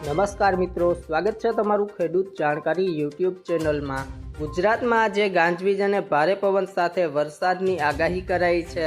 નમસ્કાર મિત્રો, સ્વાગત છે તમારું ખેડૂત જાણકારી યુટ્યુબ ચેનલમાં. ગુજરાતમાં આજે ગાંજવીજ અને ભારે પવન સાથે વરસાદની આગાહી કરાઈ છે.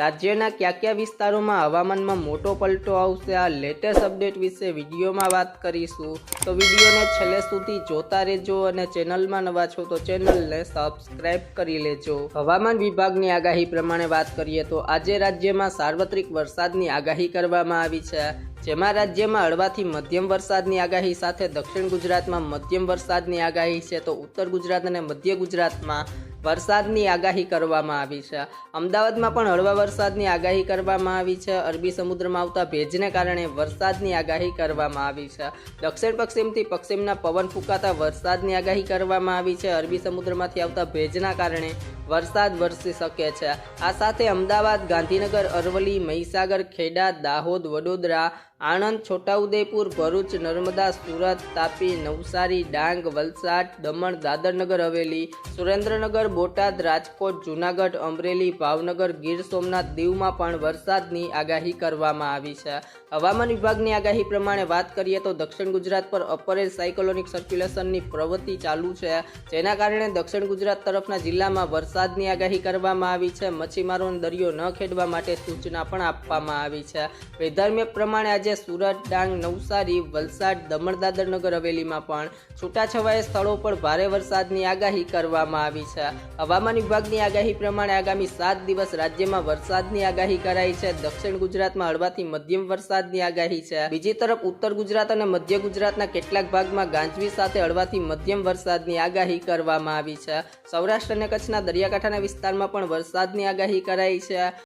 રાજ્યના કયા કયા વિસ્તારોમાં હવામાનમાં મોટો પલટો આવશે, આ લેટેસ્ટ અપડેટ વિશે વિડીયોમાં વાત કરીશું. તો વિડીયોને છેલ્લે સુધી જોતા રહેજો અને ચેનલમાં નવા છો તો ચેનલને સબસ્ક્રાઈબ કરી લેજો. હવામાન વિભાગની આગાહી પ્રમાણે વાત કરીએ તો આજે રાજ્યમાં સાર્વત્રિક વરસાદની આગાહી કરવામાં આવી છે. જેમાં રાજ્યમાં હળવાથી મધ્યમ વરસાદની આગાહી સાથે દક્ષિણ ગુજરાતમાં મધ્યમ વરસાદની આગાહી છે, તો ઉત્તર ગુજરાત અને મધ્ય ગુજરાતમાં વરસાદની આગાહી કરવામાં આવી છે. અમદાવાદમાં પણ હળવા વરસાદની આગાહી કરવામાં આવી છે. અરબી સમુદ્રમાં આવતા ભેજને કારણે વરસાદની આગાહી કરવામાં આવી છે. દક્ષિણ પશ્ચિમથી પશ્ચિમના પવન ફૂંકાતા વરસાદની આગાહી કરવામાં આવી છે. અરબી સમુદ્રમાંથી આવતા ભેજના કારણે વરસાદ વરસી શકે છે. આ સાથે અમદાવાદ, ગાંધીનગર, અરવલ્લી, મહીસાગર, ખેડા, દાહોદ, વડોદરા, આણંદ, છોટાઉદેપુર, ભરૂચ, નર્મદા, સુરત, તાપી, નવસારી, ડાંગ, વલસાડ, દમણ, દાદરનગર, હવેલી, સુરેન્દ્રનગર બોટાદ, રાજકોટ, જૂનાગઢ, અમરેલી, ભાવનગર, ગીર સોમનાથ દીવમાં પણ વરસાદની આગાહી કરવામાં આવી છે. હવામાન વિભાગની આગાહી પ્રમાણે વાત કરીએ તો દક્ષિણ ગુજરાત પર અપરેલ સાયકોલોનિક સર્ક્યુલેશનની પ્રવૃત્તિ ચાલુ છે. જેના કારણે દક્ષિણ ગુજરાત તરફના જિલ્લામાં વરસાદની આગાહી કરવામાં આવી છે. મચ્છીમારોને દરિયો ન ખેડવા માટે સૂચના પણ આપવામાં આવી છે. વેધર પ્રમાણે આજે સુરત ડાંગ નવસારી, વલસાડ દમણ દાદરનગર હવેલીમાં પણ છૂટાછવાયા સ્થળો પર ભારે વરસાદની આગાહી કરવામાં આવી છે. હવામાન વિભાગની આગાહી પ્રમાણે આગામી સાત દિવસ રાજ્યમાં વરસાદની આગાહી કરાઈ છે. દક્ષિણ ગુજરાતમાં હળવાથી મધ્યમ વરસાદની આગાહી છે. બીજી તરફ ઉત્તર ગુજરાત અને મધ્ય ગુજરાતના કેટલાક ભાગમાં ગાંજવી સાથે હળવાથી મધ્યમ વરસાદની આગાહી કરવામાં આવી છે. સૌરાષ્ટ્ર અને કચ્છના દરિયાકાંઠાના વિસ્તારમાં પણ વરસાદની આગાહી કરાઈ છે.